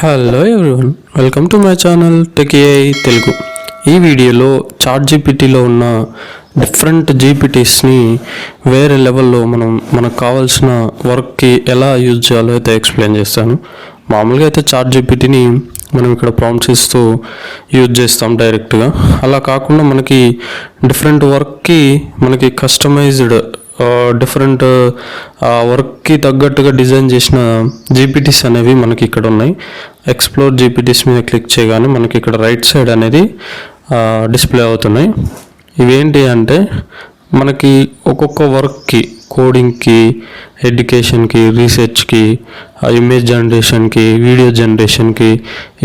Hello everyone welcome to my channel tech AI Telugu ఈ వీడియోలో chat జీపీటీలో ఉన్న different జీపీటీస్ని వేరే లెవెల్లో మనం మనకు కావాల్సిన వర్క్కి ఎలా యూజ్ చేయాలో అయితే ఎక్స్ప్లెయిన్ చేస్తాను. మామూలుగా అయితే చాట్ జీపీటీని మనం ఇక్కడ ప్రాంప్ట్స్ ఇస్తూ యూజ్ చేస్తాం డైరెక్ట్గా అలా కాకుండా మనకి డిఫరెంట్ వర్క్కి మనకి కస్టమైజ్డ్ డిఫరెంట్ వర్క్కి తగ్గట్టుగా డిజైన్ చేసిన జీపీటీస్ అనేవి మనకి ఇక్కడ ఉన్నాయి. ఎక్స్ప్లోర్ జీపీటీస్ మీద క్లిక్ చేయగానే మనకి ఇక్కడ రైట్ సైడ్ అనేది డిస్ప్లే అవుతున్నాయి. ఇవేంటి అంటే మనకి ఒక్కొక్క వర్క్కి కోడింగ్కి ఎడ్యుకేషన్కి రీసెర్చ్కి ఇమేజ్ జనరేషన్కి వీడియో జనరేషన్కి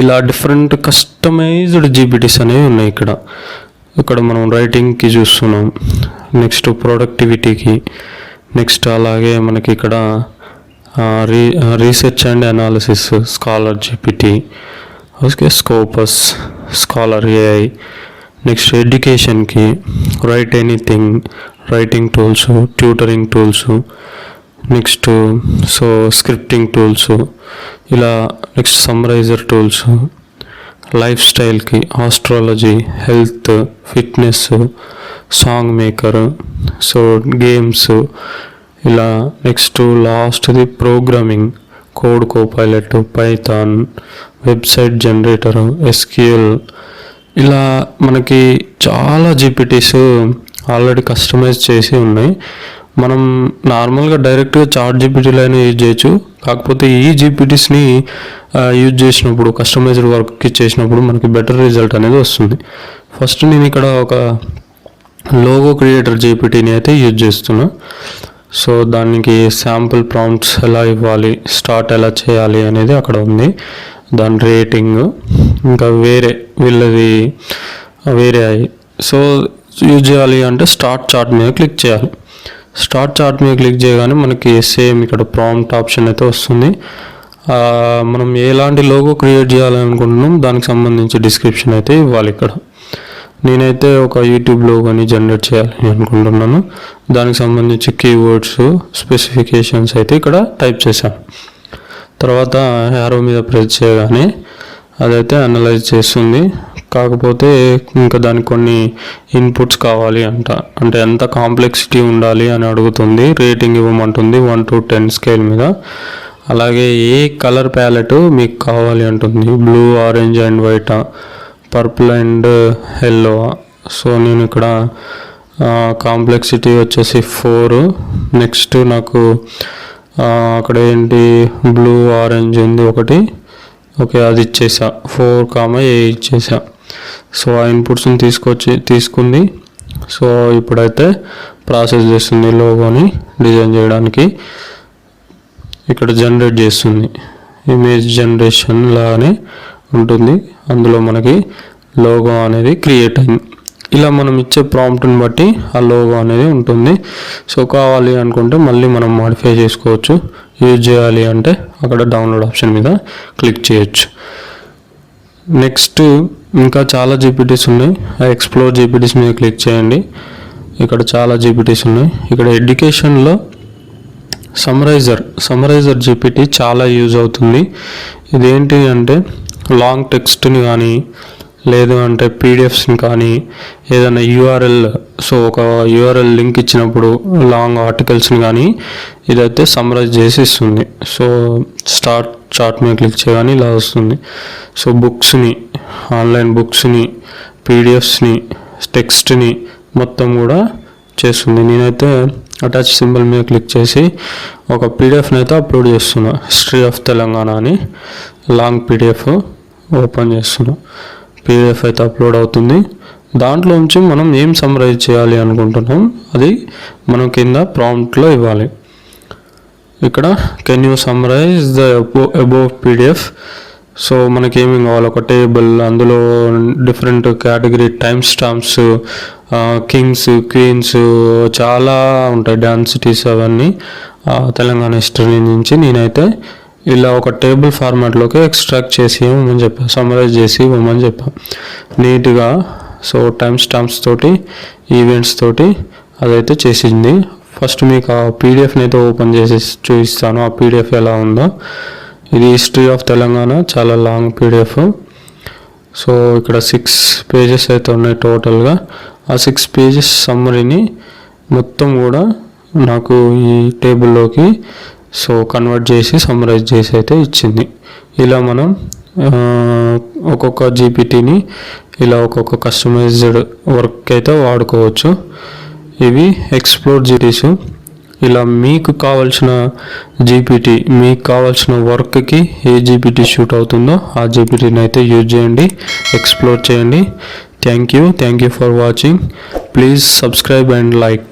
ఇలా డిఫరెంట్ కస్టమైజ్డ్ జీపీటీస్ అనేవి ఉన్నాయి ఇక్కడ. ఇక్కడ మనం రైటింగ్కి చూస్తున్నాం. నెక్స్ట్ ప్రొడక్టివిటీకి నెక్స్ట్ అలాగే మనకి ఇక్కడ re research and analysis scholar GPT okay Scopus scholar AI next ఎడ్యుకేషన్కి right anything writing tools tutoring tools next so scripting tools ఇలా next సమ్మరైజర్ tools life స్టైల్కి astrology health fitness song maker so games ఇలా next లాస్ట్ది programming code copilot Python website generator SQL ఇలా మనకి చాలా జీపీటీస్ already customise చేసి ఉన్నాయి. మనం నార్మల్గా డైరెక్ట్గా చార్ట్ జీపీటీలో అయినా యూజ్ చేయొచ్చు. కాకపోతే ఈ జీపీటీస్ని యూజ్ చేసినప్పుడు కస్టమైజ్డ్ వర్క్ చేసినప్పుడు మనకి బెటర్ రిజల్ట్ అనేది వస్తుంది. ఫస్ట్ నేను ఇక్కడ ఒక లోగో క్రియేటర్ జీపీటీని అయితే యూజ్ చేస్తున్నా. సో దానికి శాంపుల్ ప్రాంప్ట్స్ ఎలా ఇవ్వాలి స్టార్ట్ ఎలా చేయాలి అనేది అక్కడ ఉంది. దాని రేటింగ్ ఇంకా వేరే వీళ్ళది వేరే అయ్యి సో యూజ్ చేయాలి అంటే స్టార్ట్ చార్ట్ మీద క్లిక్ చేయాలి. స్టార్ట్ చార్ట్ మీద క్లిక్ చేయగానే మనకి సేమ్ ఇక్కడ ప్రాంప్ట్ ఆప్షన్ అయితే వస్తుంది. మనం ఎలాంటి లోగో క్రియేట్ చేయాలనుకుంటున్నాం దానికి సంబంధించి డిస్క్రిప్షన్ అయితే ఇవ్వాలి ఇక్కడ. నేనైతే ఒక యూట్యూబ్ లోగోని జనరేట్ చేయాలని అనుకుంటున్నాను. దానికి సంబంధించి కీవర్డ్స్ స్పెసిఫికేషన్స్ అయితే ఇక్కడ టైప్ చేశాను తర్వాత యారో మీద ప్రెస్ చేయగానే అదైతే అనలైజ్ చేస్తుంది. కాకపోతే ఇంకా దానికి కొన్ని ఇన్పుట్స్ కావాలి అంట. అంటే ఎంత కాంప్లెక్సిటీ ఉండాలి అని అడుగుతుంది. రేటింగ్ ఇవ్వమంటుంది వన్ టు టెన్ స్కేల్ మీద. అలాగే ఏ కలర్ ప్యాలెట్ మీకు కావాలి అంటుంది. Blue orange and white purple and yellow. So నేను ఇక్కడ కాంప్లెక్సిటీ వచ్చేసి ఫోర్. నెక్స్ట్ నాకు అక్కడ ఏంటి? బ్లూ ఆరెంజ్ ఉంది ఒకటి. ఓకే అది ఇచ్చేసా. ఫోర్ కామ ఏ ఇచ్చేసా? సో ఆ ఇన్పుట్స్ని తీసుకొచ్చి తీసుకుంది. సో ఇప్పుడైతే ప్రాసెస్ చేస్తుంది లోగోని డిజైన్ చేయడానికి. ఇక్కడ జనరేట్ చేస్తుంది. ఇమేజ్ జనరేషన్ లాగానే ఉంటుంది. అందులో మనకి లోగో అనేది క్రియేట్ అయింది. ఇలా మనం ఇచ్చే ప్రాంప్ట్ని బట్టి ఆ లోగో అనేది ఉంటుంది. సో కావాలి అనుకుంటే మళ్ళీ మనం మాడిఫై చేసుకోవచ్చు. యూజ్ చేయాలి అంటే అక్కడ డౌన్లోడ్ ఆప్షన్ మీద క్లిక్ చేయొచ్చు. నెక్స్ట్ ఇంకా చాలా జీపీటీస్ ఉన్నాయి. ఆ ఎక్స్ప్లోర్ జీపీటీస్ మీద క్లిక్ చేయండి. ఇక్కడ చాలా జీపీటీస్ ఉన్నాయి. ఇక్కడ ఎడ్యుకేషన్లో సమరైజర్ సమరైజర్ జీపీటీ చాలా యూజ్ అవుతుంది. ఇదేంటి అంటే లాంగ్ టెక్స్ట్ని కానీ లేదు అంటే పీడిఎఫ్స్ని కానీ ఏదైనా యూఆర్ఎల్ సో ఒక యూఆర్ఎల్ లింక్ ఇచ్చినప్పుడు లాంగ్ ఆర్టికల్స్ని కానీ ఇదైతే సమరైజ్ చేసి ఇస్తుంది సో స్టార్ట్ చార్ట్ మీద క్లిక్ చేయగానే ఇలా వస్తుంది. సో బుక్స్ని ఆన్లైన్ బుక్స్ని పీడిఎఫ్స్ని టెక్స్ట్ని మొత్తం కూడా చేస్తుంది. నేనైతే అటాచ్ సింబల్ మీద క్లిక్ చేసి ఒక పీడిఎఫ్ని అయితే అప్లోడ్ చేస్తున్నా. హిస్టరీ ఆఫ్ తెలంగాణ అని లాంగ్ పీడిఎఫ్ ఓపెన్ చేస్తున్నా. పీడిఎఫ్ అయితే అప్లోడ్ అవుతుంది. దాంట్లో నుంచి మనం ఏం సమ్మరైజ్ చేయాలి అనుకుంటున్నాం అది మనం కింద ప్రాంప్ట్లో ఇవ్వాలి. ఇక్కడ. Can you summarise the above PDF so మనకి ఏమేమి కావాలి? ఒక టేబుల్ అందులో different category timestamps kings queens చాలా ఉంటాయి డాన్సిటీస్ అవన్నీ. తెలంగాణ హిస్టరీ నుంచి నేనైతే ఇలా ఒక టేబుల్ ఫార్మాట్లోకి ఎక్స్ట్రాక్ట్ చేసి ఇవ్వమని చెప్పాను సమ్మరైజ్ చేసి ఇవ్వమని చెప్పాను నీట్గా సో టైమ్ స్టాంప్స్ తోటి ఈవెంట్స్ తోటి అదైతే చేసింది. ఫస్ట్ మీకు ఆ పీడిఎఫ్ని అయితే ఓపెన్ చేసి చూపిస్తాను. ఆ పీడిఎఫ్ ఎలా ఉందో. ఇది హిస్టరీ ఆఫ్ తెలంగాణ. చాలా లాంగ్ పీడిఎఫ్ సో ఇక్కడ సిక్స్ పేజెస్ అయితే ఉన్నాయి టోటల్గా ఆ సిక్స్ పేజెస్ సమ్మరీని మొత్తం కూడా నాకు ఈ టేబుల్లోకి సో కన్వర్ట్ చేసి సమ్మరైజ్ చేసి అయితే ఇచ్చింది. ఇలా మనం ఒక్కొక్క జీపీటీని ఇలా ఒక్కొక్క కస్టమైజ్డ్ వర్క్ అయితే వాడుకోవచ్చు. ఇవి ఎక్స్ప్లోర్ జీటీస్. ఇలా మీకు కావాల్సిన జీపీటీ మీకు కావాల్సిన వర్క్కి ఏ జీపీటీ షూట్ అవుతుందో ఆ జీపీటీని అయితే యూజ్ చేయండి ఎక్స్ప్లోర్ చేయండి. Thank you thank you for watching. Please subscribe and like.